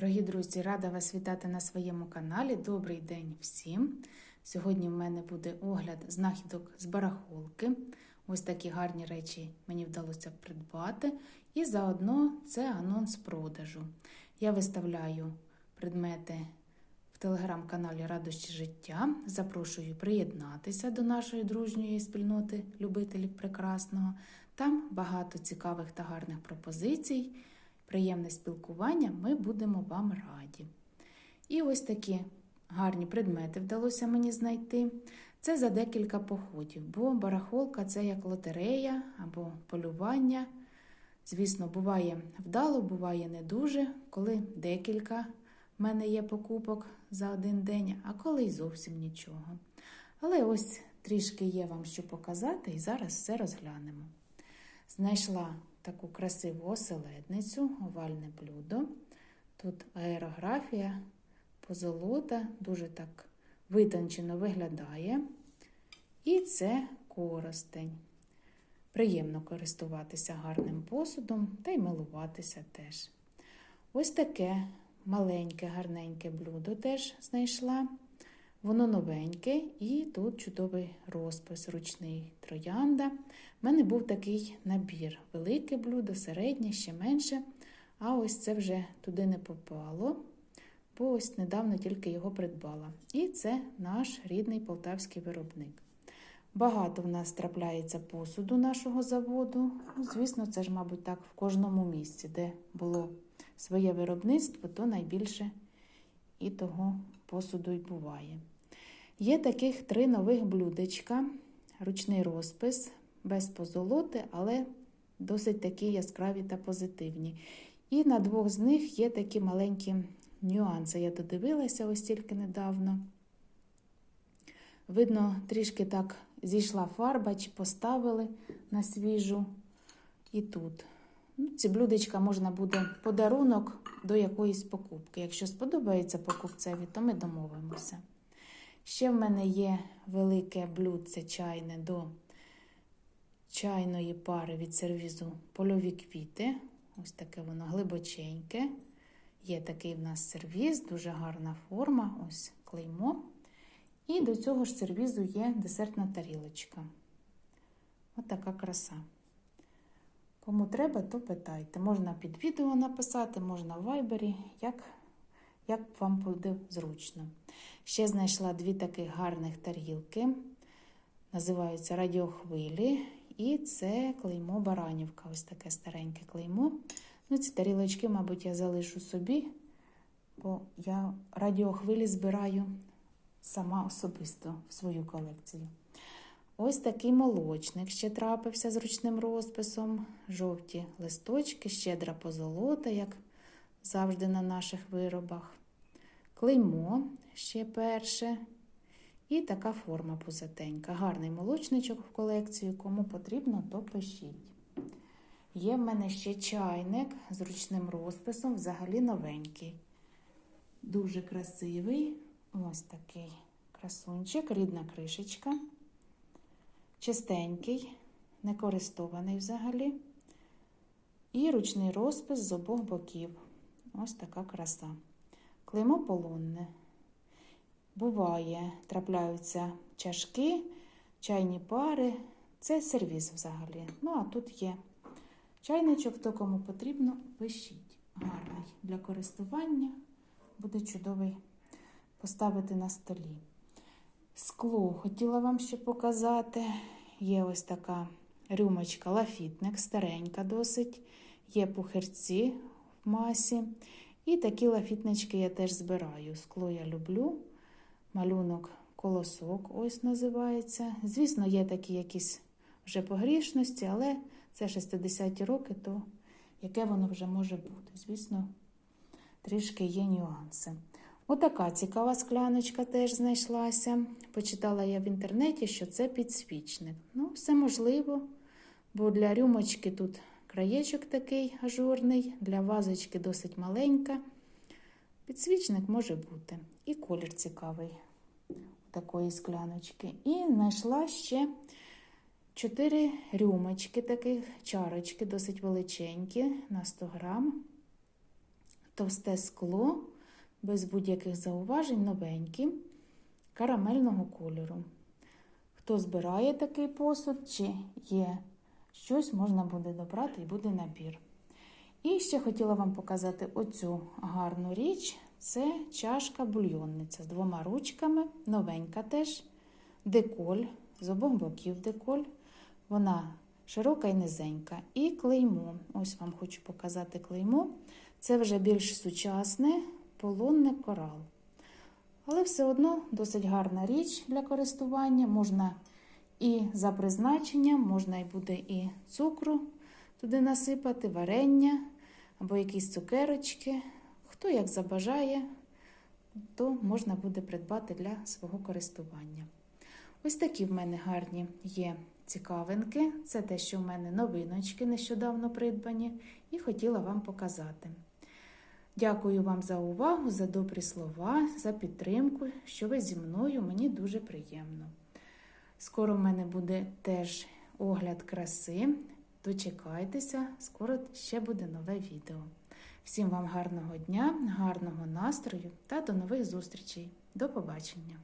Дорогі друзі, рада вас вітати на своєму каналі. Добрий день всім! Сьогодні в мене буде огляд знахідок з барахолки. Ось такі гарні речі мені вдалося придбати. І заодно це анонс продажу. Я виставляю предмети в телеграм-каналі Радощі життя. Запрошую приєднатися до нашої дружньої спільноти любителів прекрасного. Там багато цікавих та гарних пропозицій приємне спілкування, ми будемо вам раді. І ось такі гарні предмети вдалося мені знайти. Це за декілька походів, бо барахолка це як лотерея або полювання. Звісно, буває вдало, буває не дуже, коли декілька в мене є покупок за один день, а коли й зовсім нічого. Але ось трішки є вам що показати, і зараз все розглянемо. Знайшла таку красиву оселедницю, овальне блюдо. Тут аерографія, позолота, дуже так витончено виглядає. І це коростень. Приємно користуватися гарним посудом та й милуватися теж. Ось таке маленьке, гарненьке блюдо теж знайшла. Воно новеньке і тут чудовий розпис, ручний троянда. У мене був такий набір: велике блюдо, середнє, ще менше. А ось це вже туди не попало, бо ось недавно тільки його придбала. І це наш рідний полтавський виробник. Багато в нас трапляється посуду нашого заводу. Ну, Звісно, це ж, мабуть, так в кожному місці, де було своє виробництво, то найбільше і того посуду й буває. Є таких три нових блюдечка, ручний розпис, без позолоти, але досить такі яскраві та позитивні. І на двох з них є такі маленькі нюанси. Я додивилася ось тільки недавно. Видно, трішки так зійшла фарба чи поставили на свіжу. І тут. Ну, Ці блюдечка можна буде подарунок до якоїсь покупки. Якщо сподобається покупцеві, то ми домовимося. Ще в мене є велике блюдце чайне до чайної пари від сервізу польові квіти. Ось таке воно глибоченьке. Є такий в нас сервіз, дуже гарна форма, ось клеймо. І до цього ж сервізу є десертна тарілочка. Ось така краса. Кому треба, то питайте. Можна під відео написати, можна в вайбері, як, як вам буде зручно. Ще знайшла дві таких гарних тарілки. Називаються радіохвилі. І це клеймо Баранівка. Ось таке стареньке клеймо. Ну, Ці тарілочки, мабуть, я залишу собі, бо я радіохвилі збираю сама особисто в свою колекцію. Ось такий молочник ще трапився з ручним розписом. Жовті листочки, щедра позолота, як завжди на наших виробах. Клеймо ще перше. І така форма пузатенька. Гарний молочничок в колекцію. Кому потрібно, то пишіть. Є в мене ще чайник з ручним розписом, взагалі новенький. Дуже красивий. Ось такий красунчик, рідна кришечка. Чистенький, не користований взагалі. І ручний розпис з обох боків. Ось така краса. Клеймо полонне. Буває, трапляються чашки, чайні пари. Це сервіс взагалі. Ну, а тут є чайничок, то кому потрібно, пишіть. Гарний для користування. Буде чудовий поставити на столі. Скло хотіла вам ще показати. Є ось така рюмочка лафітник, старенька досить. Є пухирці в масі. І такі лафітнички я теж збираю. Скло я люблю. Малюнок колосок ось називається. Звісно, є такі якісь вже погрішності, але це 60-ті роки, то яке воно вже може бути. Звісно, трішки є нюанси. Отака цікава скляночка теж знайшлася. Почитала я в інтернеті, що це підсвічник. Ну, все можливо, бо для рюмочки тут краєчок такий ажурний, для вазочки досить маленька. Підсвічник може бути. І колір цікавий такої скляночки. І знайшла ще чотири рюмочки, таких чарочки, досить величенькі, на 100 грам. товсте скло, без будь-яких зауважень, новенькі, карамельного кольору. Хто збирає такий посуд, чи є щось, можна буде добрати і буде набір. І ще хотіла вам показати оцю гарну річ. Це чашка бульйонниця з двома ручками, новенька теж, деколь, з обох боків деколь. Вона широка і низенька. І клеймо. Ось вам хочу показати клеймо. Це вже більш сучасне полонне корал. Але все одно досить гарна річ для користування. Можна і за призначенням, можна і буде і цукру туди насипати, варення або якісь цукерочки. Хто як забажає, то можна буде придбати для свого користування. Ось такі в мене гарні є цікавинки. Це те, що в мене новиночки нещодавно придбані, і хотіла вам показати. Дякую вам за увагу, за добрі слова, за підтримку, що ви зі мною, мені дуже приємно. Скоро в мене буде теж огляд краси. Дочекайтеся, скоро ще буде нове відео. Всім вам гарного дня, гарного настрою та до нових зустрічей. До побачення!